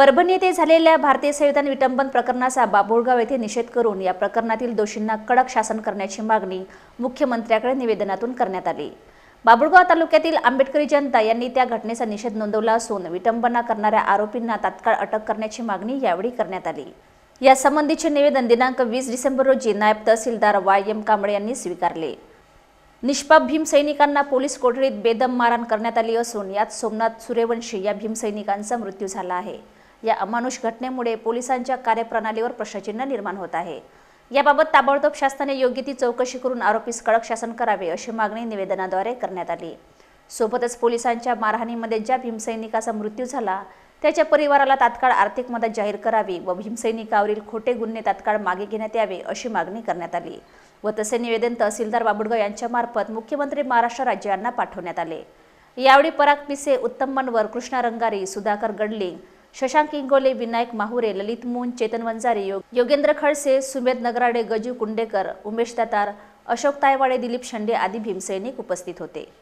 परभणी येथे झालेल्या भारतीय संविधान विटंबन प्रकरणाचा बाभुळगाव येथे निषेध करून या प्रकरणातील दोषींना कडक शासन करण्याची मागणी मुख्यमंत्र्याकडे निवेदनातून करण्यात आली. बाभुळगाव तालुक्यातील आंबेडकरी जनता यांनी त्या घटनेचा निषेध नोंदवला असून विटंबना करणाऱ्या आरोपींना तात्काळ अटक करण्याची मागणी यावेळी करण्यात आली. या संबंधीचे निवेदन दिनांक वीस डिसेंबर रोजी नायब तहसीलदार वाय एम कांबळे यांनी स्वीकारले. निष्पाप भीमसैनिकांना पोलीस कोठडीत बेदम मारहाण करण्यात आली असून यात सोमनाथ सूर्यवंशी या भीमसैनिकांचा मृत्यू झाला आहे. या अमानुष घटनेमुळे पोलिसांच्या कार्यप्रणालीवर प्रश्नचिन्ह निर्माण होत आहे. याबाबत ताबडतोब शासनाने योग्य ती चौकशी करून आरोपीस कडक शासन करावे अशी मागणी निवेदनाद्वारे करण्यात आली. सोबतच पोलिसांच्या मारहाणीमध्ये ज्या भीमसैनिकाचा मृत्यू झाला त्याच्या परिवाराला तात्काळ आर्थिक मदत जाहीर करावी व भीमसैनिकावरील खोटे गुन्हे तात्काळ मागे घेण्यात यावे अशी मागणी करण्यात आली व तसे निवेदन तहसीलदार बाबुडगाव यांच्यामार्फत मुख्यमंत्री महाराष्ट्र राज्य यांना पाठवण्यात आले. यावेळी पराग पिसे उत्तम मनवर कृष्णा रंगारी सुधाकर गडलिंग शशांक इंगोले विनायक माहुरे ललित मून चेतन वंजारी योग- योगेंद्र खडसे सुमेध नगराडे गजू कुंडेकर उमेश दातार अशोक तायवाडे दिलीप शंडे आदी भीमसैनिक उपस्थित होते.